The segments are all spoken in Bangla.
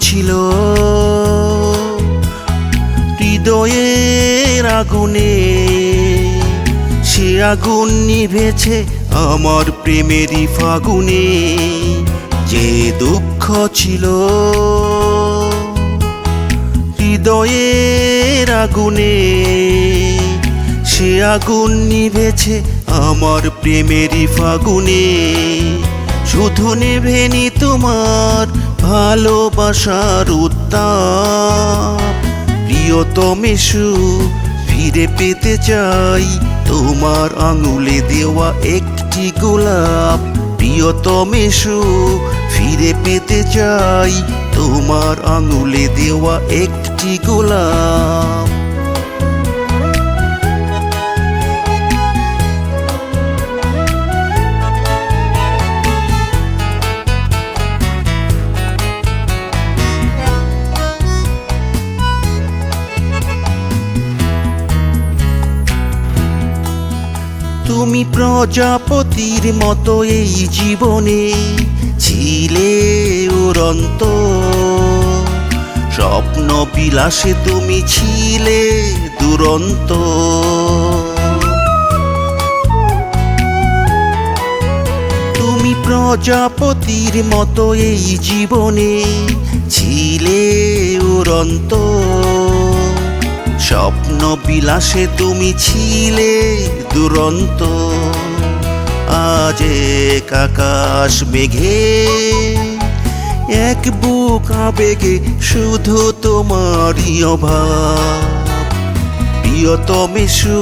ছিল। হৃদয়ের আগুনে সে আগুন নিভেছে আমার প্রেমেরই ফাগুনে। যে দুঃখ ছিল হৃদয়ের আগুনে সে আগুন নিভেছে আমার প্রেমেরই ফাগুনে। শুধু নেভেনি তোমার ভালোবাসার উত্তাপ। প্রিয়তমেশু ফিরে পেতে চাই। তোমার আঙুলে দেওয়া একটি গোলাপ। প্রিয়তমেশু ফিরে পেতে চাই। তোমার আঙুলে দেওয়া একটি গোলাপ। তুমি প্রজাপতির মতো এই জীবনে ছিলে উড়ন্ত। স্বপ্ন বিলাসে তুমি ছিলে দুরন্ত। তুমি প্রজাপতির মতো এই জীবনে ছিলে উড়ন্ত। স্বপ্ন বিলাসে তুমি ছিলে দুরন্ত। আজ এক আকাশ মেঘে, এক বুক আবেগে শুধু তোমারই অভাব। প্রিয়তমেশু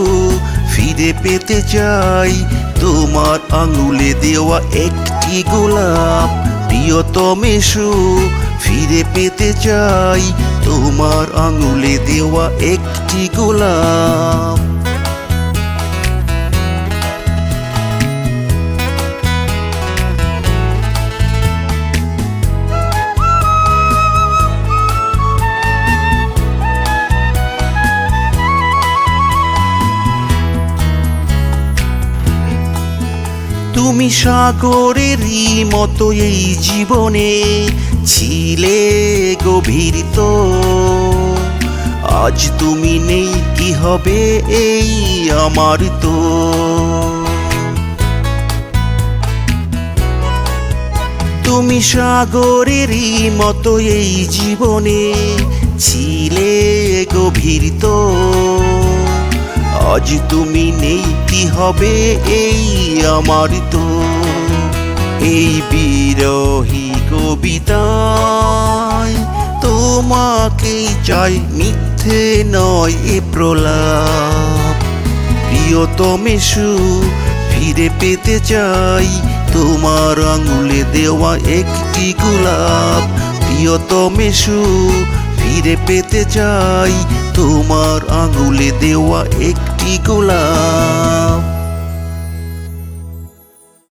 ফিরে পেতে চাই তোমার আঙুলে দেওয়া একটি গোলাপ। প্রিয়তমেশু ফিরে পেতে চাই। তোমার আঙুলে দেওয়া একটি গোলাপ। তুমি সাগরেরই মতো এই জীবনে ছিলে গভীর তো। আজ তুমি নেই, কি হবে এই আমার তো? তুমি সাগরেরই মতো এই জীবনে ছিলে গভীর তো। আজ তুমি নেই, কি হবে এই আমার তো? এই বিরহী কবিতায় তোমাকে চাই, মিথ্যে নয় এ প্রলাপ। প্রিয়তমেশু ফিরে পেতে চাই, তোমার আঙুলে দেওয়া একটি গোলাপ। প্রিয়তমেশু ফিরে পেতে চাই তোমার ফুলে দেওয়া একটি গোলাপ।